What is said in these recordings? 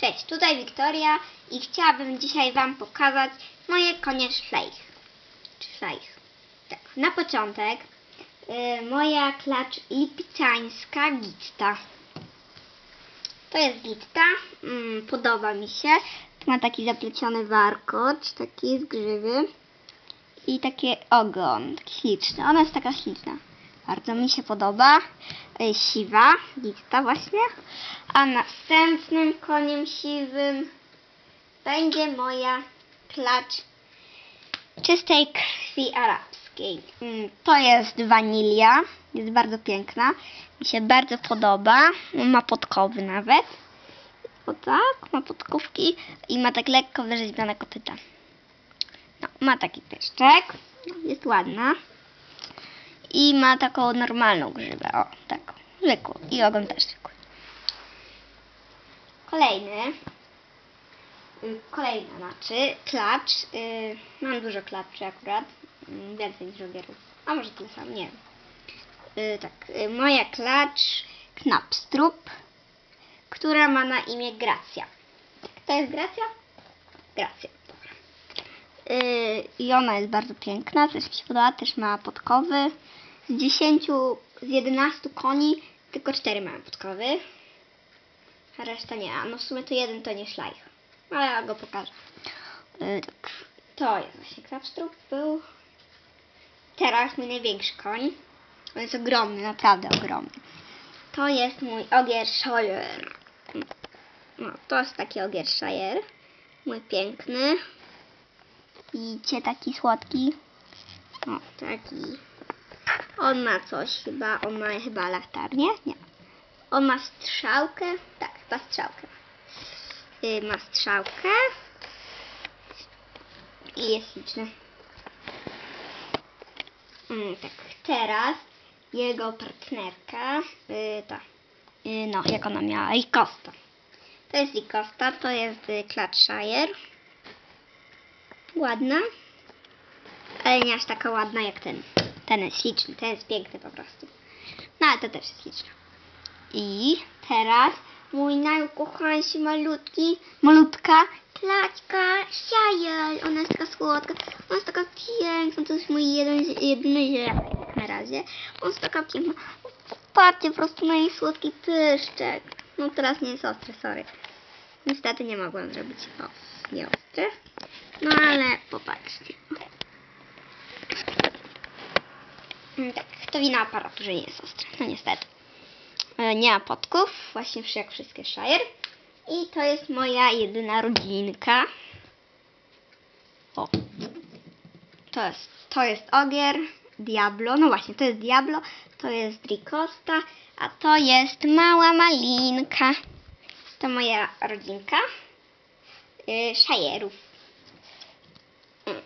Cześć, tutaj Wiktoria i chciałabym dzisiaj Wam pokazać moje konie szlejch. Czy szlejch. Tak, na początek y, moja klacz lipiczańska gitta. To jest gitta, mm, podoba mi się. Ma taki zapleciony warkocz, taki z grzywy i taki ogon, taki śliczny. Ona jest taka śliczna. Bardzo mi się podoba. Y, Siwa, gitta właśnie. A następnym koniem siwym będzie moja klacz czystej krwi arabskiej. Mm, To jest wanilia. Jest bardzo piękna. Mi się bardzo podoba. Ma podkowy nawet. O tak, ma podkówki i ma tak lekko wyrzeźbione kopyta. No, ma taki pieszczek. Jest ładna. I ma taką normalną grzywę. O, taką. Zwykłą. I ogon też zwykły. Kolejny. y, Kolejna znaczy klacz. y, Mam dużo klaczy akurat. mm, Więcej niż ogierów. A może tyle samo, nie wiem. Y, Tak, moja klacz Knapstrup, która ma na imię Gracja. To jest Gracja? Gracja, dobra. Y, I ona jest bardzo piękna, też mi się podoba, też ma podkowy. Z 10, z 11 koni tylko 4 mają podkowy. A reszta nie. A no w sumie to jeden to nie szlajch. Ale ja go pokażę. Yy, tak. To jest właśnie Krabstrup był. Teraz mój największy koń. On jest ogromny, naprawdę ogromny. To jest mój Ogiershire. No, to jest taki Ogiershire. Mój piękny. Widzicie, taki słodki. O, taki. On ma coś chyba. On ma chyba latarnię? Nie. On ma strzałkę. Tak, chyba strzałkę. Y, ma strzałkę. I jest liczny. Mm, tak, teraz jego partnerka. Y, ta. Y, no, jak ona miała? Ricosta. To jest Ricosta, to jest y. Ładna. Ale nie aż taka ładna jak ten. Ten jest śliczny, ten jest piękny po prostu. No ale to też jest śliczne. I teraz mój najukochańszy malutki, malutka klaczka Shire. Ona jest taka słodka, ona jest taka piękna. To jest mój jeden, jedyny zielek na razie. Ona jest taka piękna. Patrzcie po prostu na jej słodki pyszczek. No teraz nie jest ostry, sorry. Niestety nie mogłam zrobić o, nie ostry. No ale popatrzcie. Mm, Tak, to wina aparatu, że nie jest ostry. No niestety. E, Nie ma podków, właśnie jak wszystkie Shire. I to jest moja jedyna rodzinka. O. To jest, to jest Ogier, Diablo. No właśnie, to jest Diablo, to jest Ricosta, a to jest mała malinka. To moja rodzinka. Yy. Mm.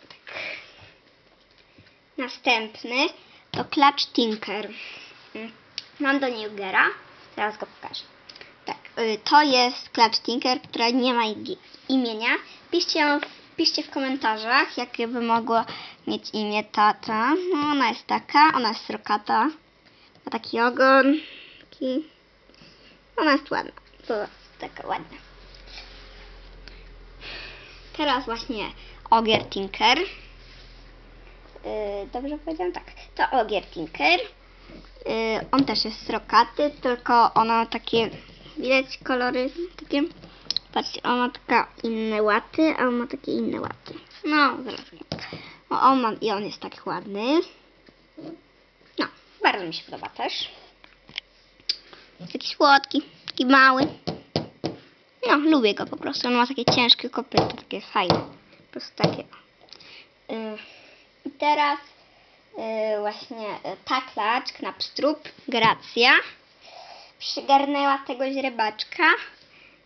Następny to Clutch Tinker. Mm. Mam do niej Ugera. Zaraz go pokażę. Tak, y, to jest Clutch Tinker, która nie ma imienia. Piszcie, ją, piszcie w komentarzach, jakie by mogło mieć imię tata. No, ona jest taka, ona jest srokata. Ma taki ogon. Taki... Ona jest ładna. To taka ładna. Teraz właśnie Ogier Tinker. Yy, dobrze powiedziałam? Tak. To Ogier Tinker. Yy, on też jest srokaty, tylko ona takie, widać kolory takie, patrzcie, on ma taka inne łaty, a on ma takie inne łaty. No, zaraz. O, on ma, i on jest tak ładny. No, bardzo mi się podoba też. Taki słodki, taki mały. No, lubię go po prostu. On ma takie ciężkie kopyto, takie fajne. Po prostu takie. Yy, teraz yy, właśnie ta klacz, knapstrup, Gracja, przygarnęła tego źrebaczka.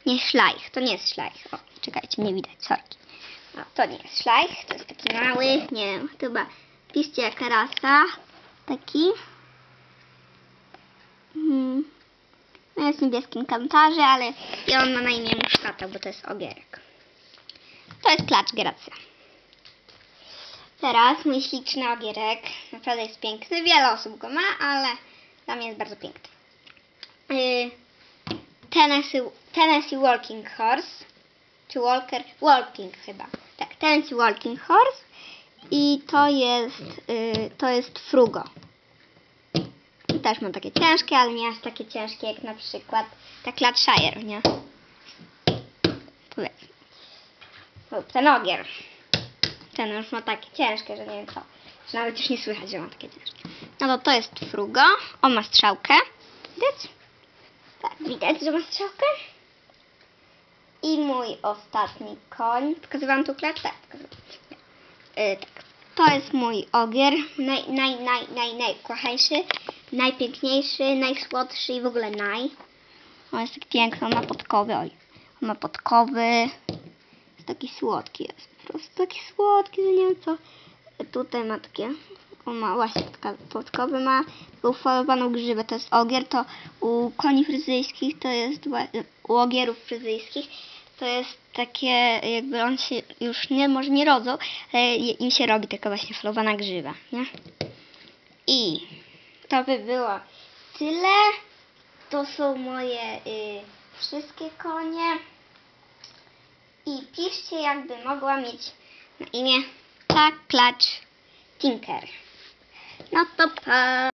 Nie szlajch, to nie jest szlajch. O, czekajcie, nie widać, sorki. No, to nie jest szlajch, to jest taki mały, nie wiem, chyba piszcie jaka rasa. Taki. Hmm. No jest w niebieskim kantarze, ale i on ma na imię muszkata, bo to jest ogierek. To jest klacz Gracja. Teraz mój śliczny ogierek. Naprawdę jest piękny. Wiele osób go ma, ale dla mnie jest bardzo piękny. Yy, Tennessee, Tennessee Walking Horse. Czy Walker? Walking chyba. Tak, Tennessee Walking Horse. I to jest, y, to jest Frugo. Też mam takie ciężkie, ale nie aż takie ciężkie jak na przykład ta Cladshire, nie? Powiedzmy. Ten ogier. Ten już ma takie ciężkie, że nie wiem co. Nawet już nie słychać, że ma takie ciężkie. No to to jest Frugo. On ma strzałkę. Widać? Tak, widać, że ma strzałkę. I mój ostatni koń. Pokazywałam tu klacz? Tak, pokazywałam. Yy, tak. To jest mój ogier. Naj, naj, naj, naj, najkochańszy, najpiękniejszy, najsłodszy i w ogóle naj. On jest taki piękny, on ma podkowy, oj. On ma podkowy. Taki słodki jest. Po prostu taki słodki, że nie wiem co. Tutaj ma takie, on ma właśnie taka podkowy ma, taką falowaną grzywę, to jest ogier, to u koni fryzyjskich to jest, u ogierów fryzyjskich to jest takie, jakby on się już nie, może nie rodzą, ale im się robi taka właśnie falowana grzywa, nie? I to by było tyle. To są moje y, wszystkie konie. I piszcie, jakby mogła mieć na imię tak, klacz, tinker. No to pa.